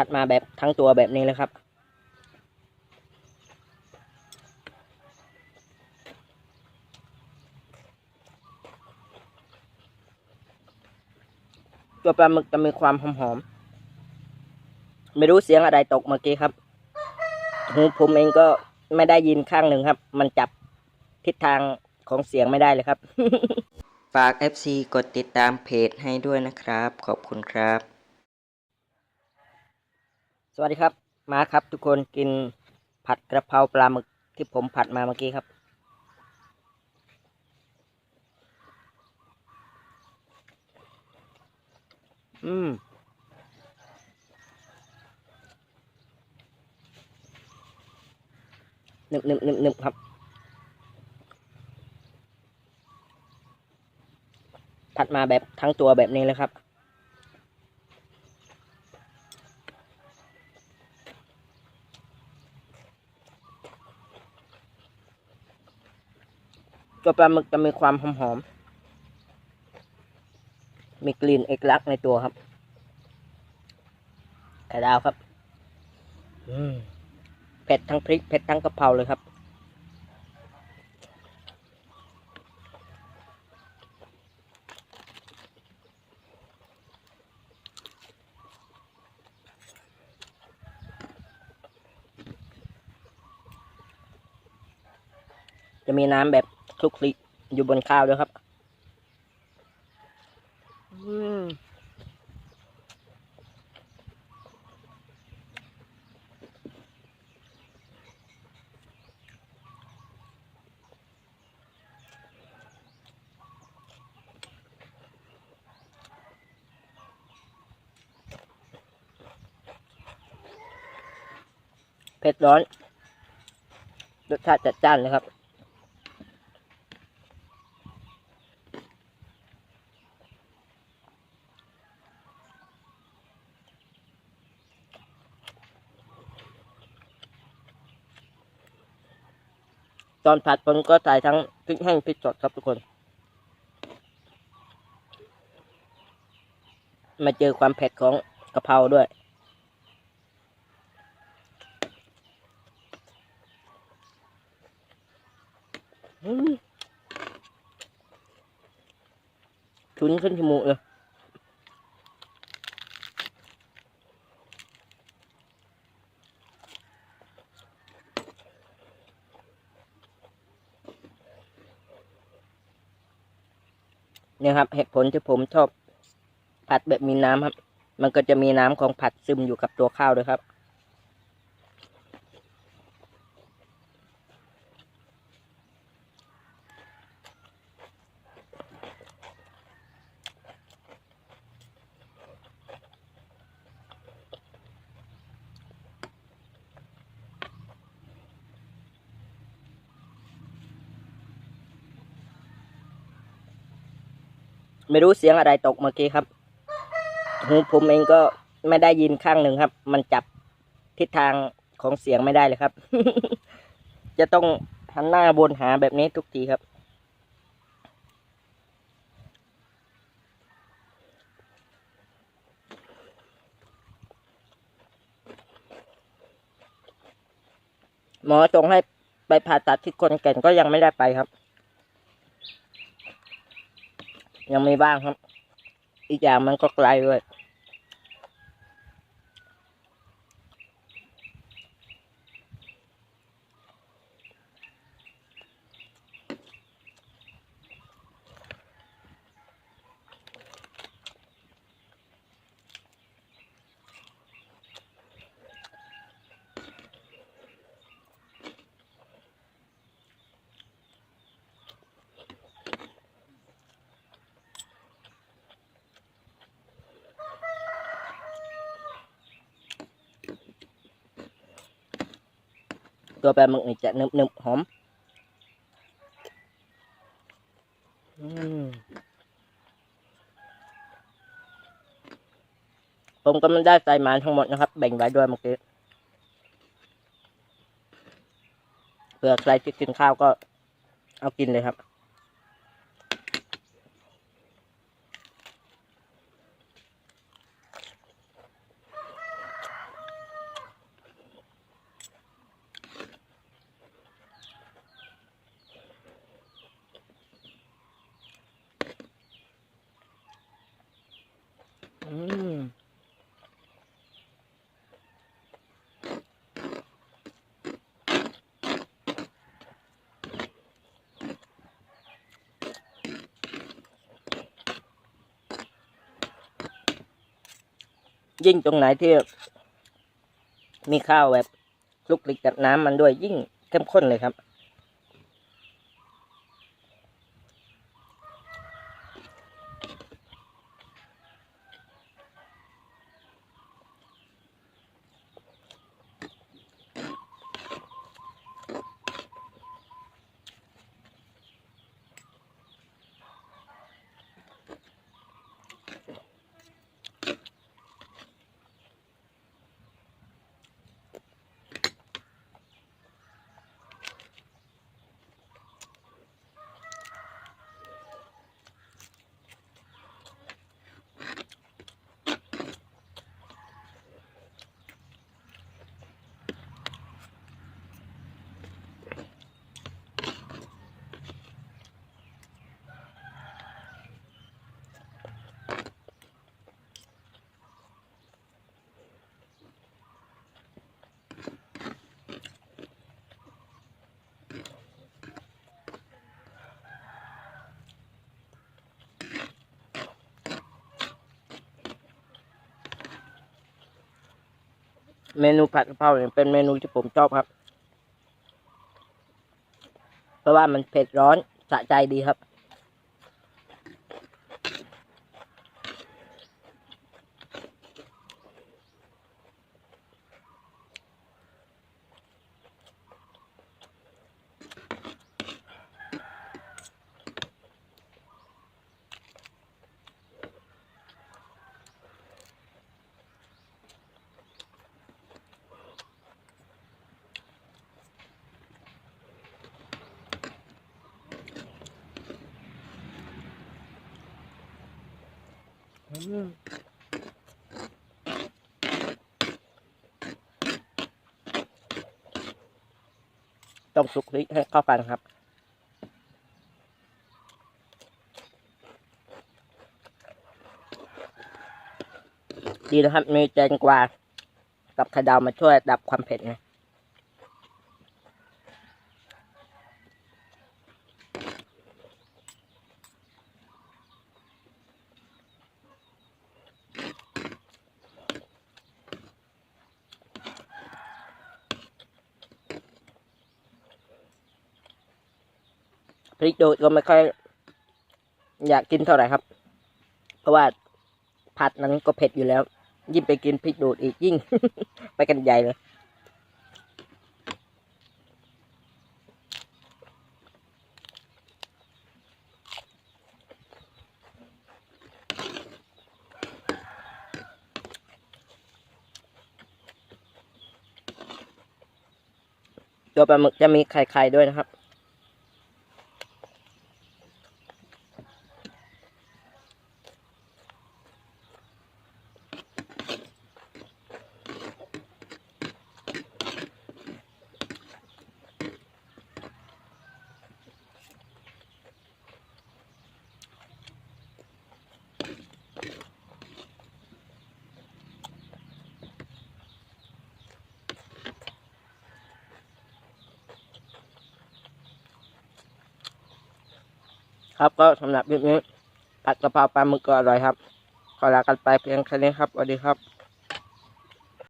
ผัดมาแบบทั้งตัวแบบนี้เลยครับ ตัวปลาหมึกจะมีความหอมๆไม่รู้เสียงอะไรตกเมื่อกี้ครับหูผมเองก็ไม่ได้ยินข้างหนึ่งครับ มันจับทิศทางของเสียงไม่ได้เลยครับ ฝาก FC กดติดตามเพจให้ด้วยนะครับ ขอบคุณครับ สวัสดีครับ มาครับทุกคนกินผัดกระเพราปลาหมึกที่ผมผัดมาเมื่อกี้ครับ อืม หนึบหนึบหนึบหนึบครับ ผัดมาแบบทั้งตัวแบบนี้เลยครับ ตัวปลาหมึกจะมีความหอมๆมีกลิ่นเอกลักษณ์ในตัวครับไข่ดาวครับอืมเผ็ดทั้งพริกเผ็ดทั้งกะเพราเลยครับ จะมีน้ำแบบ คลุกคลิกอยู่บนข้าวด้วยครับอืมเผ็ดร้อนรสชาติจัดจ้านเลยครับ ตอนผัดผมก็ใส่ทั้งพริกแห้งพริกสดครับทุกคน มาเจอความเผ็ดของกะเพราด้วยชุนขึ้นจมูกเลย นี่ยครับเหตุผลที่ผมชอบผัดแบบมีน้ำครับ มันก็จะมีน้ำของผัดซึมอยู่กับตัวข้าวด้วยครับ ไม่รู้เสียงอะไรตกเมื่อกี้ครับหูผมเองก็ไม่ได้ยินข้างหนึ่งครับ มันจับทิศทางของเสียงไม่ได้เลยครับ จะต้องหันหน้าบนหาแบบนี้ทุกทีครับหมอส่งให้ไปผ่าตัดที่คนแก่นก็ยังไม่ได้ไปครับ ยังมีบ้างครับ อีกอย่างมันก็ไกลด้วย ตัวแปลาหมึกนี่จะนึบนึบๆหอมอืมผมก็ไม่ได้ใส่หมานทั้งหมดนะครับ แบ่งไว้ด้วยเมื่อกี้เผื่อใครที่กินข้าวก็เอากินเลยครับ ยิ่งตรงไหนที่มีข้าวแบบคลุกคลิกกับน้ำมันด้วยยิ่งเข้มข้นเลยครับ เมนูผัดกะเพราเนี่ยเป็นเมนูที่ผมชอบครับ เพราะว่ามันเผ็ดร้อนสะใจดีครับ ต้องคลุกคลิกให้เข้ากันครับ ดีนะครับ มีแตงกวา กับไข่ดาวมาช่วยดับความเผ็ดไง พริกโดดก็ไม่ค่อยอยากกินเท่าไหร่ครับ เพราะว่าผัดนั้นก็เผ็ดอยู่แล้ว ยิ่งไปกินพริกโดดอีกยิ่ง ไปกันใหญ่เลยตัวปลาหมึกจะมีไข่ๆด้วยนะครับ ครับก็สำหรับคลิปนี้ผัดกะเพราปลาหมึกก็อร่อยครับ ขอลากันไปเพียงแค่นี้ครับสวัสดีครับ